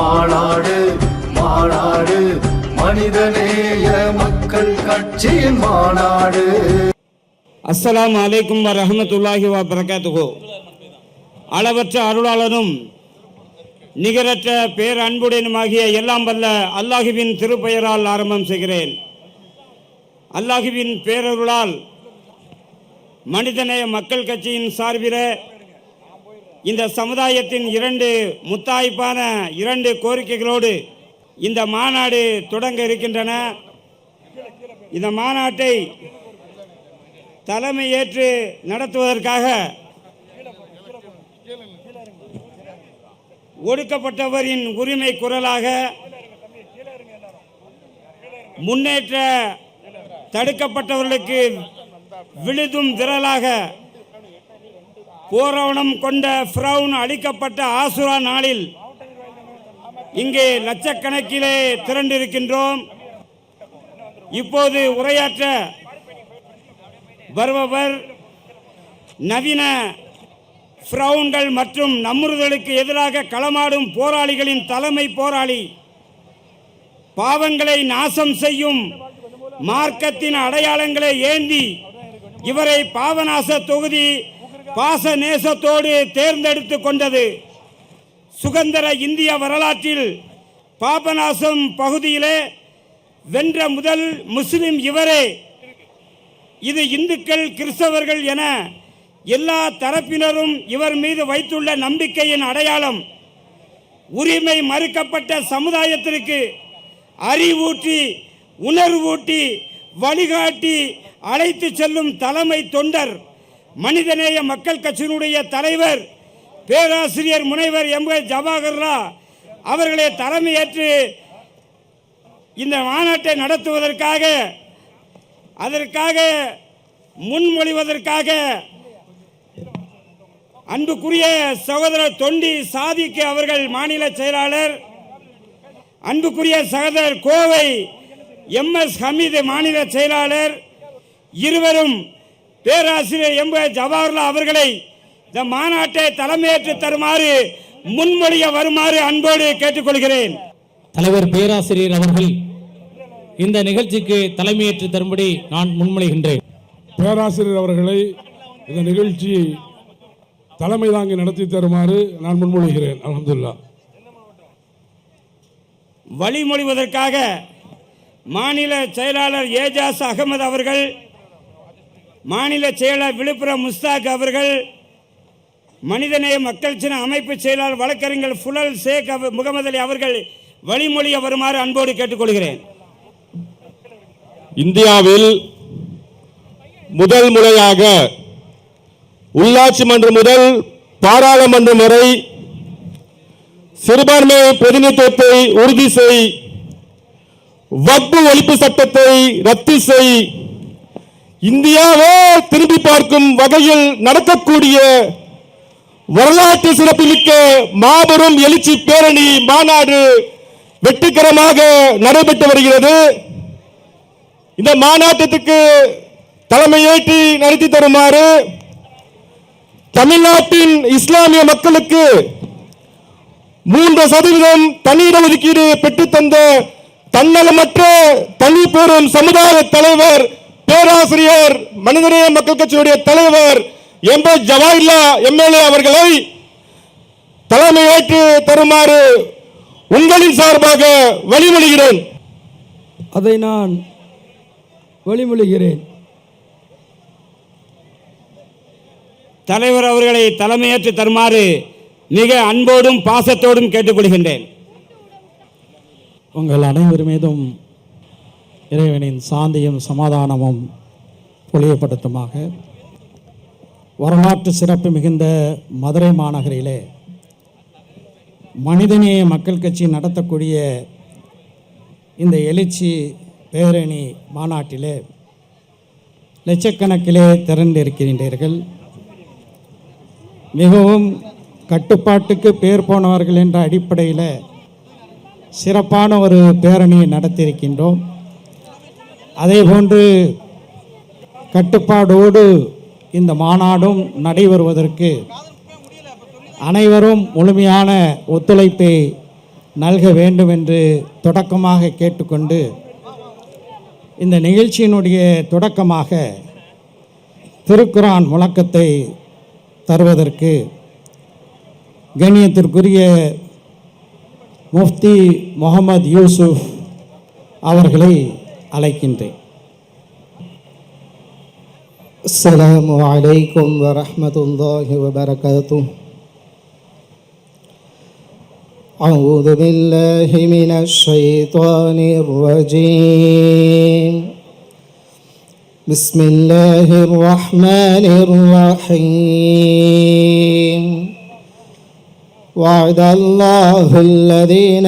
மாநாடு மாநாடு மனிதநேய மக்கள் கட்சியின் மாநாடு. அஸ்லாம் அலைக்கும் வரஹமத்துல்லாஹி வ பரகாத்துஹு அளவற்ற அருளாளனும் நிகரற்ற பேர் அன்புடனுமாகிய எல்லாம் வல்ல அல்லாஹுவின் திருப்பெயரால் ஆரம்பம் செய்கிறேன். அல்லாஹுவின் பேரருளால் மனிதநேய மக்கள் கட்சியின் சார்பில் இந்த சமுதாயத்தின் இரண்டு முத்தாய்ப்பான இரண்டு கோரிக்கைகளோடு இந்த மாநாடு தொடங்க இருக்கின்றன. இந்த மாநாட்டை தலைமையேற்று நடத்துவதற்காக ஒடுக்கப்பட்டவரின் உரிமை குரலாக முன்னேற்ற தடுக்கப்பட்டவர்களுக்கு விழுதும் விரலாக போரவணம் கொண்ட ஃப்ரௌன் அளிக்கப்பட்ட ஆசுரா நாளில் இங்கே லட்சக்கணக்கிலே திரண்டிருக்கின்றோம். இப்போது உரையாற்ற வருபவர் நவீன ஃப்ரவுன்கள் மற்றும் நம்முறுதலுக்கு எதிராக களமாடும் போராளிகளின் தலைமை போராளி பாவங்களை நாசம் செய்யும் மார்க்கத்தின் அடையாளங்களை ஏந்தி இவரை பாவநாச தொகுதி பாச நேசத்தோடு தேர்ந்தெடுத்து கொண்டது. சுதந்திர இந்திய வரலாற்றில் பாபநாசம் பகுதியிலே வென்ற முதல் முஸ்லிம் இவரே. இது இந்துக்கள் கிறிஸ்தவர்கள் என எல்லா தரப்பினரும் இவர் மீது வைத்துள்ள நம்பிக்கையின் அடையாளம். உரிமை மறுக்கப்பட்ட சமுதாயத்திற்கு அறிவூட்டி உணர்வூட்டி வழிகாட்டி அழைத்து செல்லும் தலைமை தொண்டர். மனிதநேய மக்கள் கட்சியினுடைய தலைவர் பேராசிரியர் முனைவர் எம் கே ஜவாஹர்லா அவர்களை தலைமையேற்று இந்த மாநாட்டை நடத்துவதற்காக அதற்காக முன்மொழிவதற்காக அன்புக்குரிய சகோதரர் தொண்டி சாதிக்கு அவர்கள் மாநில செயலாளர் அன்புக்குரிய சகோதரர் கோவை எம் எஸ் ஹமீது மாநில செயலாளர் இருவரும் பேராசிரியர் எம் ஜவஹர்லால் அவர்களை இந்த மாநாட்டை தலைமையேற்று தருமாறு முன்மொழிய வருமாறு அன்போடு கேட்டுக்கொள்கிறேன். தலைவர் பேராசிரியர் அவர்கள் இந்த நிகழ்ச்சிக்கு தலைமையேற்று தரும்படி நான் முன்மொழிகின்றேன். பேராசிரியர் அவர்களை இந்த நிகழ்ச்சியை தலைமை தாங்கி நடத்தி தருமாறு நான் முன்மொழிகிறேன். அல்ஹம்துலில்லாஹ் வழிமொழிவதற்காக மாநில செயலாளர் ஏஜாஸ் அகமது அவர்கள் மாநில செயலர் விழுப்புரம் முஸ்தாக் அவர்கள் மனிதநேய மக்கள் சின்ன அமைப்பு செயலாளர் வழக்கறிஞர் ஃபுலல் ஷேக் முகமது அலி அவர்கள் வழிமொழிய வருமாறு அன்போடு கேட்டுக்கொள்கிறேன். இந்தியாவில் முதல் முறையாக உள்ளாட்சி மன்றம் முதல் பாராளுமன்றம் வரை சிறுபான்மை பிரதிநிதித்துவத்தை உறுதி செய் வக்பு ஒழிப்பு சட்டத்தை ரத்து செய் இந்தியாவே திரும்பி பார்க்கும் வகையில் நடக்கக்கூடிய வரலாற்று சிறப்புமிக்க மாபெரும் எழுச்சி பேரணி மாநாடு வெற்றிகரமாக நடைபெற்று வருகிறது. இந்த மாநாட்டத்துக்கு தலைமையேற்றி நடத்தி தருமாறு தமிழ்நாட்டின் இஸ்லாமிய மக்களுக்கு மூன்று சதவீதம் தண்ணீர் ஒதுக்கீடு பெற்றுத்தந்த தன்னலமற்ற தனி பெறும் சமுதாய தலைவர் பேராசிரியர் மனிதநேய மக்கள் கட்சியுடைய தலைவர் எம் எஸ் ஜவாஹர்லா எம்எல்ஏ அவர்களை தலைமையேற்று தருமாறு உங்களின் சார்பாக வழிமொழிகிறேன். அதை நான் வழிமொழிகிறேன். தலைவர் அவர்களை தலைமையேற்று தருமாறு மிக அன்போடும் பாசத்தோடும் கேட்டுக்கொள்கின்றேன். உங்கள் அனைவர் மீதும் இறைவனின் சாந்தியும் சமாதானமும் பொழியப்படுத்துமாக வரலாற்று சிறப்பு மிகுந்த மதுரை மாநகரிலே மனிதநேய மக்கள் கட்சி நடத்தக்கூடிய இந்த எழுச்சி பேரணி மாநாட்டிலே லட்சக்கணக்கிலே திரண்டிருக்கின்றீர்கள். மிகவும் கட்டுப்பாட்டுக்கு பேர் போனவர்கள் என்ற அடிப்படையில் சிறப்பான ஒரு பேரணியை நடத்தியிருக்கின்றோம். அதேபோன்று கட்டுப்பாடோடு இந்த மாநாடும் நடைபெறுவதற்கு அனைவரும் முழுமையான ஒத்துழைப்பை நல்க வேண்டும் என்று தொடக்கமாக கேட்டுக்கொண்டு இந்த நிகழ்ச்சியினுடைய தொடக்கமாக திருக்குரான் முழக்கத்தை தருவதற்கு கண்ணியத்திற்குரிய முஃப்தி முகமது யூசுஃப் அவர்களை அழைக்கின்றேன் السلام عليكم ورحمة الله وبركاته أعوذ بالله من الشيطان الرجيم بسم الله الرحمن الرحيم وعد الله الذين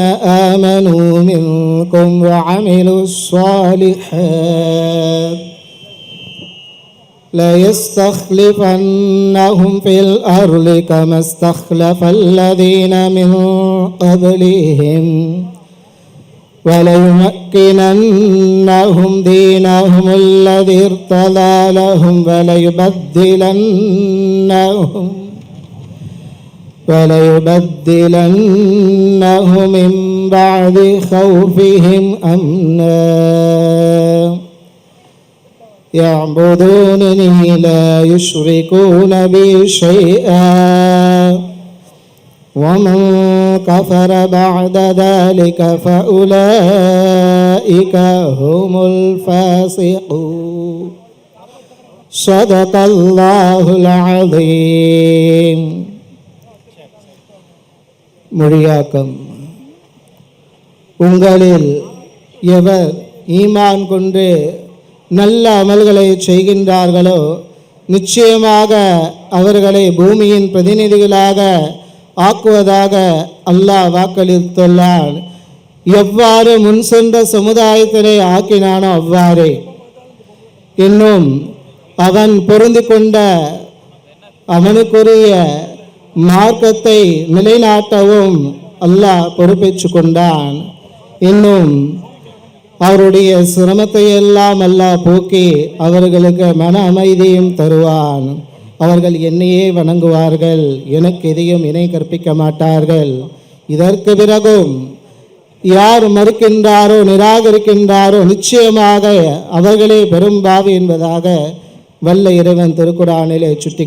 آمنوا منكم وعملوا الصالحات ليستخلفنهم في الأرض كما استخلف الذين من قبلهم وليمكننهم دينهم الذي ارتضى لهم وليبدلنهم وليبدلنهم من بعد خوفهم أمنا. يعبدونني لا يشركون بي شيئا. ومن كفر بعد ذلك فأولئك هم الفاسقون. صدق الله العظيم. மொழியாக்கம். உங்களில் எவர் ஈமான் கொண்டு நல்ல அமல்களை செய்கின்றார்களோ நிச்சயமாக அவர்களை பூமியின் பிரதிநிதிகளாக ஆக்குவதாக அல்லாஹ் வாக்களித்துள்ளார் எவ்வாறு முன் சென்ற சமுதாயத்தினை ஆக்கினானோ அவ்வாறே. இன்னும் அவன் பொருந்து கொண்ட அவனுக்குரிய மார்க்கத்தை நிலைநாட்டவும் அல்லாஹ் பொறுப்பேற்று கொண்டான் இன்னும் அவருடைய சிரமத்தை எல்லாம் அல்லாஹ் போக்கி அவர்களுக்கு மன அமைதியும் தருவான். அவர்கள் என்னையே வணங்குவார்கள் எனக்கு எதையும் இணை கற்பிக்க மாட்டார்கள். இதற்கு பிறகும் யார் மறுக்கின்றாரோ நிராகரிக்கின்றாரோ நிச்சயமாக அவர்களே பெரும்பாவி என்பதாக வல்ல இறைவன் திருக்குறானிலே சுட்டி